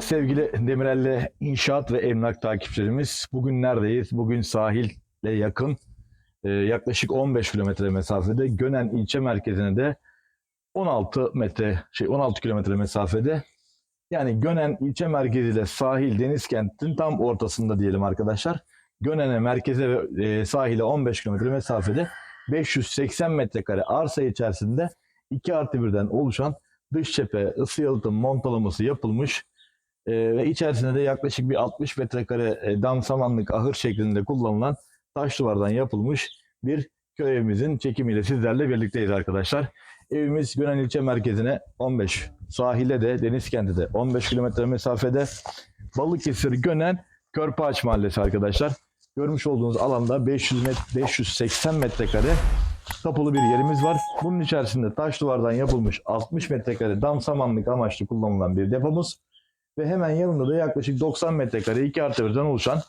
sevgili Demirel'le inşaat ve emlak takipçilerimiz. Bugün neredeyiz? Bugün sahile yakın e, yaklaşık 15 kilometre mesafede Gönen ilçe merkezine de 16 metre şey 16 kilometre mesafede yani Gönen ilçe merkeziyle sahil deniz kentin tam ortasında diyelim arkadaşlar. Gönen'e merkeze ve sahile 15 kilometre mesafede 580 metrekare arsa içerisinde 2 artı birden oluşan dış cephe ısı yalıtım montalaması yapılmış e, ve içerisinde de yaklaşık bir 60 metrekare e, dam samanlık ahır şeklinde kullanılan taş duvardan yapılmış bir köy evimizin çekimiyle sizlerle birlikteyiz arkadaşlar. Evimiz Gönen ilçe merkezine 15, sahile de deniz kenti de 15 kilometre mesafede. Balıkesir Gönen Körpaç Mahallesi arkadaşlar. Görmüş olduğunuz alanda 500 met 580 metrekare kapılı bir yerimiz var. Bunun içerisinde taş duvardan yapılmış 60 metrekare dam samanlık amaçlı kullanılan bir depomuz. Ve hemen yanında da yaklaşık 90 metrekare 2 artı birden oluşan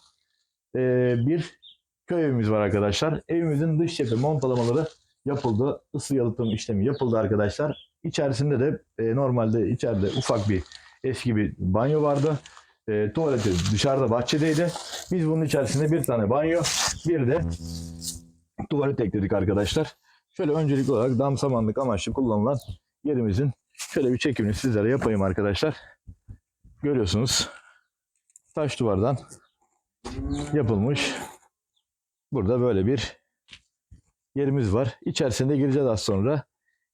eee, bir köy evimiz var arkadaşlar. Evimizin dış cephe montalamaları yapıldı. Isı yalıtım işlemi yapıldı arkadaşlar. İçerisinde de e, normalde içeride ufak bir eski bir banyo vardı. E, tuvaleti dışarıda bahçedeydi. Biz bunun içerisinde bir tane banyo, bir de tuvalet ekledik arkadaşlar. Şöyle öncelikli olarak dam samanlık amaçlı kullanılan yerimizin şöyle bir çekimini sizlere yapayım arkadaşlar. Görüyorsunuz. Taş duvardan yapılmış. Burada böyle bir yerimiz var. İçerisinde gireceğiz az sonra.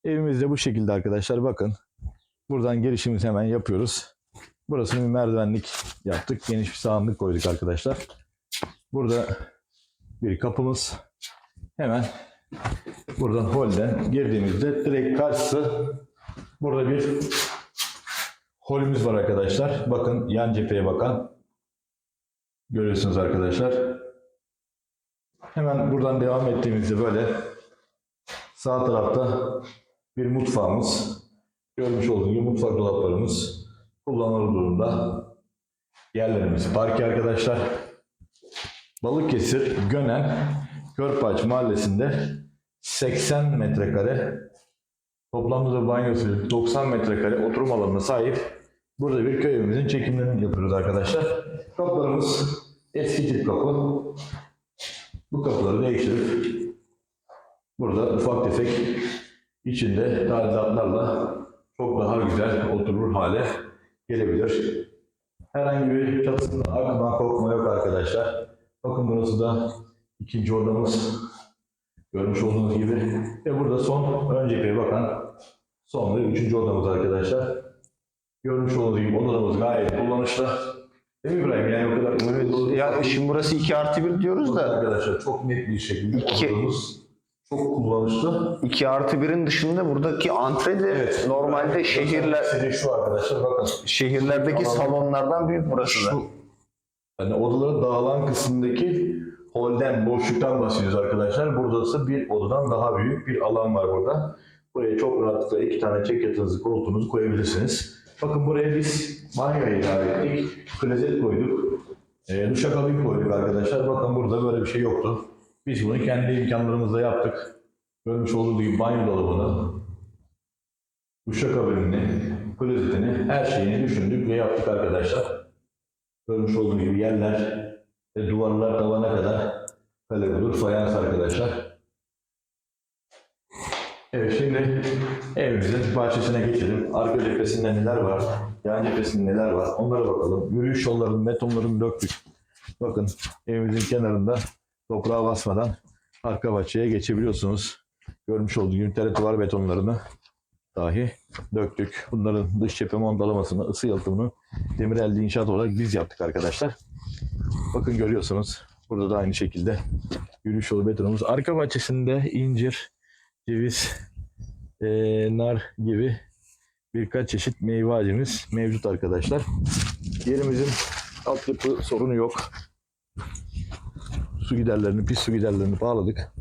Evimiz de bu şekilde arkadaşlar. Bakın. Buradan girişimizi hemen yapıyoruz. Burası bir merdivenlik yaptık. Geniş bir sahanlık koyduk arkadaşlar. Burada bir kapımız. Hemen buradan holden girdiğimizde direkt karşısı burada bir holümüz var arkadaşlar. Bakın yan cepheye bakan görüyorsunuz arkadaşlar. Hemen buradan devam ettiğimizde böyle sağ tarafta bir mutfağımız. Görmüş olduğunuz gibi mutfak dolaplarımız kullanılır durumda. Yerlerimiz parke arkadaşlar. Balıkesir, Gönen, Körpaç mahallesinde 80 metrekare toplamda da banyosu 90 metrekare oturum alanına sahip burada bir köy evimizin çekimlerini yapıyoruz arkadaşlar. Kapılarımız eski tip kapı. Bu kapıları değiştirip burada ufak tefek içinde tadilatlarla çok daha güzel oturur hale gelebilir. Herhangi bir çatısında akma kokma yok arkadaşlar. Bakın burası da ikinci odamız. Görmüş olduğunuz gibi. Ve burada son ön cepheye bakan son ve üçüncü odamız arkadaşlar. Görmüş olduğunuz gibi odalarımız gayet kullanışlı. Değil mi İbrahim? Yani o kadar Evet. Ya şimdi burası 2 artı 1 diyoruz da arkadaşlar çok net bir şekilde İki- odamız çok kullanışlı. 2 artı 1'in dışında buradaki antre de normalde şehirler Mesele şu arkadaşlar bakın. şehirlerdeki Alan- salonlardan büyük burası da. Şu yani odaların dağılan kısmındaki holden, boşluktan bahsediyoruz arkadaşlar. Burada ise bir odadan daha büyük bir alan var burada. Buraya çok rahatlıkla iki tane çek yatağınızı, koltuğunuzu koyabilirsiniz. Bakın buraya biz banyoya ilave ettik. Klozet koyduk. E, duşakabin koyduk arkadaşlar. Bakın burada böyle bir şey yoktu. Biz bunu kendi imkanlarımızla yaptık. Görmüş olduğunuz gibi banyo dolabını, duşakabinini, klozetini, her şeyini düşündük ve yaptık arkadaşlar. Görmüş olduğunuz gibi yerler duvarlar tavana kadar kale bulur fayans arkadaşlar. Evet şimdi evimizin bahçesine geçelim. Arka cephesinde neler var, yan cephesinde neler var onlara bakalım. Yürüyüş yollarının betonlarını döktük. Bakın evimizin kenarında toprağa basmadan arka bahçeye geçebiliyorsunuz. Görmüş olduğunuz gibi duvar betonlarını dahi döktük. Bunların dış cephe montalamasını, ısı yalıtımını Demirel'de inşaat olarak biz yaptık arkadaşlar. Bakın görüyorsunuz. Burada da aynı şekilde yürüyüş yolu betonumuz. Arka bahçesinde incir, ceviz, eee, nar gibi birkaç çeşit meyve ağacımız mevcut arkadaşlar. Yerimizin altyapı sorunu yok. Su giderlerini, pis su giderlerini bağladık.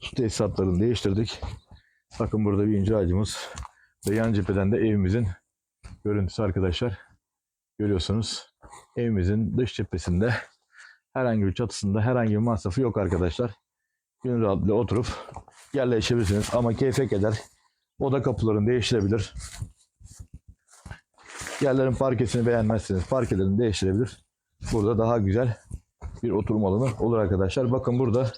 Su tesisatlarını değiştirdik. Bakın burada bir incir ağacımız ve yan cepheden de evimizin görüntüsü arkadaşlar. Görüyorsunuz. Evimizin dış cephesinde herhangi bir çatısında herhangi bir masrafı yok arkadaşlar. Gönül rahatlıkla oturup yerleşebilirsiniz. Ama keyfe eder. Oda kapılarını değiştirebilir. Yerlerin parkesini beğenmezseniz parkelerini değiştirebilir. Burada daha güzel bir oturma alanı olur arkadaşlar. Bakın burada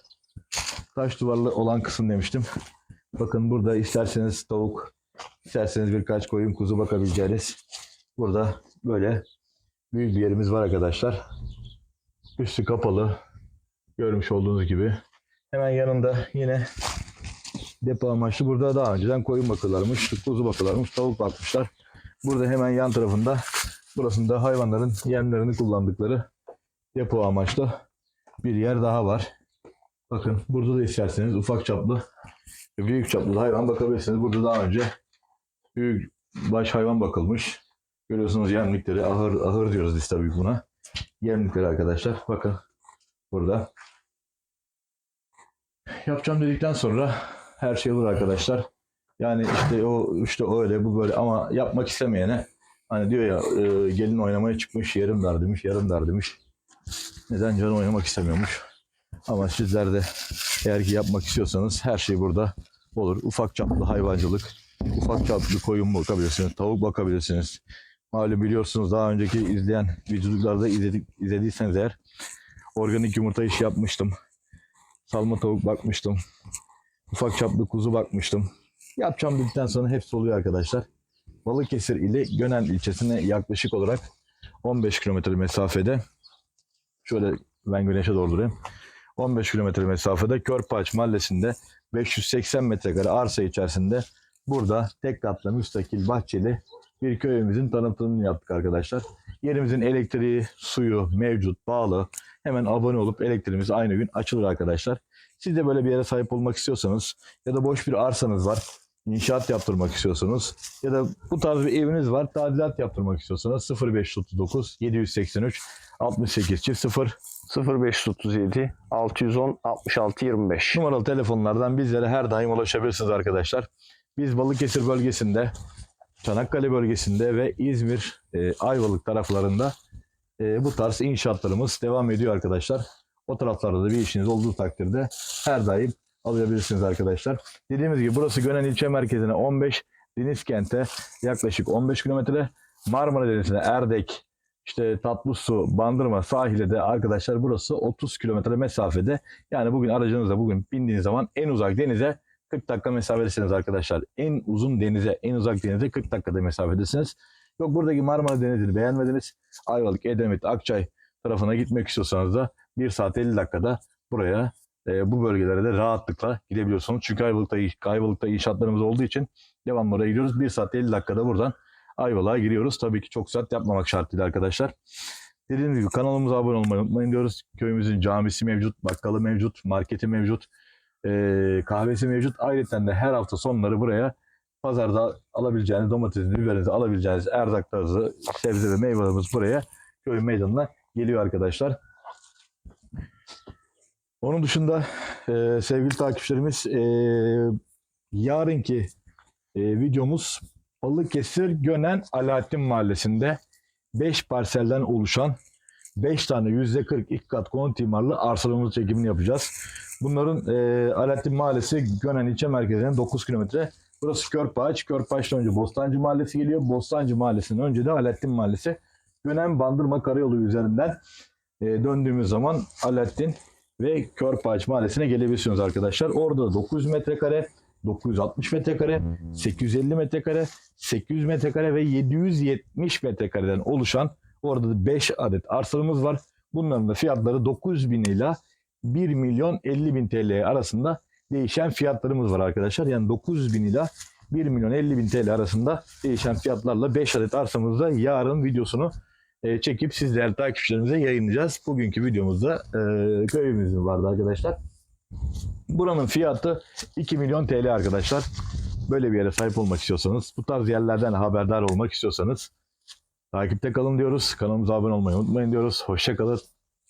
taş duvarlı olan kısım demiştim. Bakın burada isterseniz tavuk, isterseniz birkaç koyun kuzu bakabileceğiniz burada böyle büyük bir yerimiz var arkadaşlar. Üstü kapalı. Görmüş olduğunuz gibi. Hemen yanında yine depo amaçlı. Burada daha önceden koyun bakırlarmış, kuzu bakırlarmış, tavuk bakmışlar. Burada hemen yan tarafında burasında hayvanların yemlerini kullandıkları depo amaçlı bir yer daha var. Bakın burada da isterseniz ufak çaplı büyük çaplı hayvan bakabilirsiniz. Burada daha önce büyük baş hayvan bakılmış. Görüyorsunuz yemlikleri ahır ahır diyoruz biz tabii buna. Yemlikleri arkadaşlar. Bakın burada. Yapacağım dedikten sonra her şey olur arkadaşlar. Yani işte o işte öyle bu böyle ama yapmak istemeyene hani diyor ya e, gelin oynamaya çıkmış yarım dar demiş yarım dar demiş. Neden canı oynamak istemiyormuş. Ama sizler de eğer ki yapmak istiyorsanız her şey burada olur. Ufak çaplı hayvancılık, ufak çaplı koyun bakabilirsiniz, tavuk bakabilirsiniz. Malum biliyorsunuz daha önceki izleyen videolarda izledik, izlediyseniz eğer organik yumurta işi yapmıştım. Salma tavuk bakmıştım. Ufak çaplı kuzu bakmıştım. Yapacağım dedikten sonra hepsi oluyor arkadaşlar. Balıkesir ile Gönen ilçesine yaklaşık olarak 15 kilometre mesafede şöyle ben güneşe doğru durayım. 15 kilometre mesafede Körpaç mahallesinde 580 metrekare arsa içerisinde burada tek katlı müstakil bahçeli bir köyümüzün tanıtımını yaptık arkadaşlar. Yerimizin elektriği, suyu mevcut, bağlı. Hemen abone olup elektriğimiz aynı gün açılır arkadaşlar. Siz de böyle bir yere sahip olmak istiyorsanız ya da boş bir arsanız var, inşaat yaptırmak istiyorsanız ya da bu tarz bir eviniz var, tadilat yaptırmak istiyorsanız 0539 783 68 çift 0 0537 610 66 25. numaralı telefonlardan bizlere her daim ulaşabilirsiniz arkadaşlar. Biz Balıkesir bölgesinde, Çanakkale bölgesinde ve İzmir, e, Ayvalık taraflarında e, bu tarz inşaatlarımız devam ediyor arkadaşlar. O taraflarda da bir işiniz olduğu takdirde her daim alabilirsiniz arkadaşlar. Dediğimiz gibi burası Gönen ilçe merkezine 15, Deniz kente yaklaşık 15 kilometre. Marmara Denizi'ne Erdek, işte Tatlısu, Bandırma sahile de arkadaşlar burası 30 kilometre mesafede. Yani bugün aracınızla bugün bindiğiniz zaman en uzak denize 40 dakika mesafedesiniz arkadaşlar. En uzun denize, en uzak denize 40 dakikada mesafedesiniz. Yok buradaki Marmara Denizi'ni beğenmediniz. Ayvalık, Edremit, Akçay tarafına gitmek istiyorsanız da 1 saat 50 dakikada buraya e, bu bölgelere de rahatlıkla gidebiliyorsunuz. Çünkü Ayvalık'ta, Ayvalık'ta inşaatlarımız olduğu için devamlı oraya gidiyoruz. 1 saat 50 dakikada buradan Ayvalık'a giriyoruz. Tabii ki çok saat yapmamak şartıyla arkadaşlar. Dediğim gibi kanalımıza abone olmayı unutmayın diyoruz. Köyümüzün camisi mevcut, bakkalı mevcut, marketi mevcut, e, kahvesi mevcut. Ayrıca de her hafta sonları buraya pazarda alabileceğiniz domatesinizi, biberinizi alabileceğiniz erzaklarınızı, sebze ve meyvelerimiz buraya köy meydanına geliyor arkadaşlar. Onun dışında e, sevgili takipçilerimiz e, yarınki e, videomuz Balıkesir Gönen Alaaddin Mahallesi'nde 5 parselden oluşan 5 tane %40 ilk kat konut imarlı arsalarımız çekimini yapacağız. Bunların e, Alaaddin Mahallesi Gönen ilçe merkezinden 9 kilometre. Burası Körpaç. Körpaç'tan önce Bostancı Mahallesi geliyor. Bostancı Mahallesi'nin önce de Alaaddin Mahallesi. Gönen Bandırma Karayolu üzerinden e, döndüğümüz zaman Alaaddin ve Körpaç Mahallesi'ne gelebilirsiniz arkadaşlar. Orada da 900 metrekare, 960 metrekare, 850 metrekare, 800 metrekare ve 770 metrekareden oluşan orada da 5 adet arsalarımız var. Bunların da fiyatları 900 bin ila 1 milyon 50 bin TL arasında değişen fiyatlarımız var arkadaşlar. Yani 900 bin ila 1 milyon 50 bin TL arasında değişen fiyatlarla 5 adet arsamızda yarın videosunu e, çekip siz değerli takipçilerimize yayınlayacağız. Bugünkü videomuzda e, vardı arkadaşlar. Buranın fiyatı 2 milyon TL arkadaşlar. Böyle bir yere sahip olmak istiyorsanız, bu tarz yerlerden haberdar olmak istiyorsanız takipte kalın diyoruz. Kanalımıza abone olmayı unutmayın diyoruz. Hoşça kalın.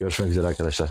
Görüşmek üzere arkadaşlar.